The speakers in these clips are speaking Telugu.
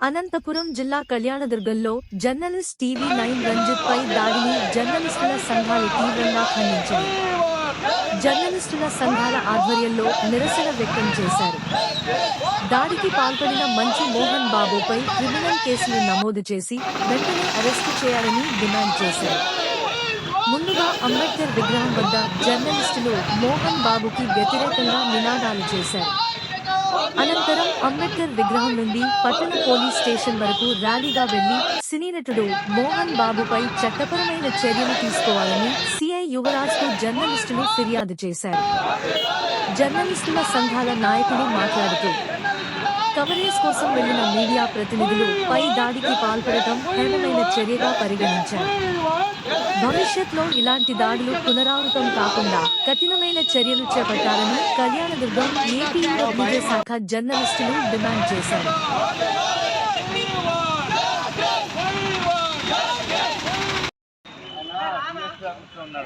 అనంతపురం జిల్లా కళ్యాణదుర్గంలో జర్నలిస్ట్ టీవీ నైన్ రంజిత్ పై దాడిని జర్నలిస్టుల సంఘాలు తీవ్రంగా ఖండించాయి. జర్నలిస్టుల సంఘాల ఆధ్వర్యంలో నిరసన వ్యక్తం చేశారు. దాడికి పాల్పడిన మంచు మోహన్ బాబుపై క్రిమినల్ కేసులు నమోదు చేసి వెంటనే అరెస్టు చేయాలని డిమాండ్ చేశారు. ముందుగా అంబేద్కర్ విగ్రహం వద్ద జర్నలిస్టులు మోహన్ బాబుకి వ్యతిరేకంగా నినాదాలు చేశారు. అనంతరం అంబేద్కర్ విగ్రహం నుండి పట్టణ పోలీస్ స్టేషన్ వరకు ర్యాలీగా వెళ్ళి సినీ నటుడు మోహన్ బాబుపై చట్టపరమైన చర్యలు తీసుకోవాలని సిఐ యువరాజ్కు జర్నలిస్టులు ఫిర్యాదు చేశారు. జర్నలిస్టుల సంఘాల నాయకుడు మాట్లాడుతూ కవరేజ్ కోసం వెళ్ళిన మీడియా ప్రతినిధులు పై దాడికి పాల్పడటం హేమమైన చర్యగా పరిగణించారు భవిష్యత్లో ఇలాంటి దాడులు పునరావృతం కాకుండా కఠినమైన చర్యలు చేపట్టాలని కళ్యాణదుర్గం ఏపీయూడబ్ల్యూజే శాఖ జర్నలిస్టులు డిమాండ్ చేశారు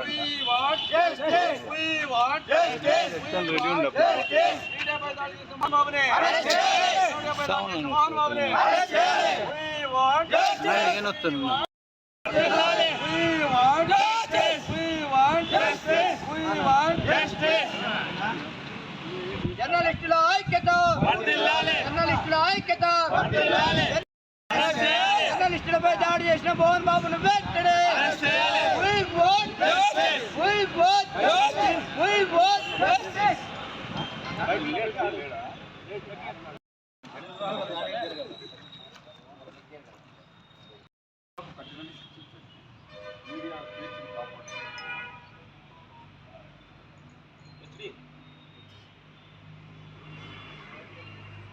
We want justice. We want justice. Ready ఉండవు దాడి జర్నలిస్టుల ఐక్యత. జర్నలిస్టుల ఐక్యత జర్నలిస్టులపై దాడి చేసిన మోహన్ బాబును వెంటనే.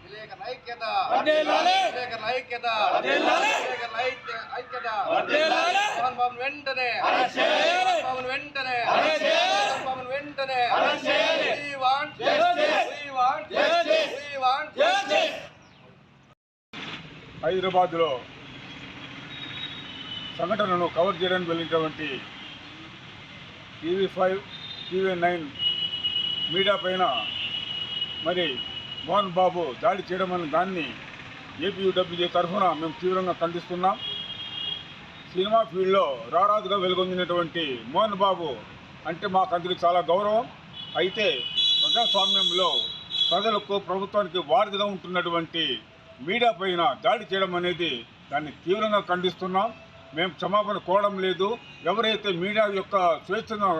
విలేకరుల ఐక్యత. విలేకరుల ఐక్యత. ఐక్యత. బాబును వెంటనే. వెంటనే. హైదరాబాద్లో సంఘటనను కవర్ చేయడానికి వెళ్ళినటువంటి TV five TV nine media పైన మరి మోహన్ బాబు దాడి చేయడం అనే దాన్ని ఏపీయూడబ్ల్యూజే తరఫున మేము తీవ్రంగా ఖండిస్తున్నాం. సినిమా ఫీల్డ్లో రారాజుగా వెలుగొందినటువంటి మోహన్ బాబు అంటే మాకు అందుకు చాలా గౌరవం. అయితే ప్రజాస్వామ్యంలో ప్రజలకు ప్రభుత్వానికి వారధిగా ఉంటున్నటువంటి మీడియా పైన దాడి చేయడం అనేది దాన్ని తీవ్రంగా ఖండిస్తున్నాం. మేము క్షమాపణ కోవడం లేదు. ఎవరైతే మీడియా యొక్క స్వేచ్ఛను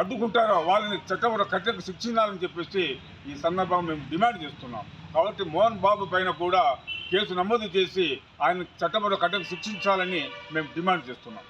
అడ్డుకుంటారో వాళ్ళని చట్టపర కఠిన శిక్షించాలని చెప్పేసి ఈ సందర్భం మేము డిమాండ్ చేస్తున్నాం. కాబట్టి మోహన్ బాబు పైన కూడా కేసు నమోదు చేసి ఆయన చట్టపర కఠిన శిక్షించాలని మేము డిమాండ్ చేస్తున్నాం.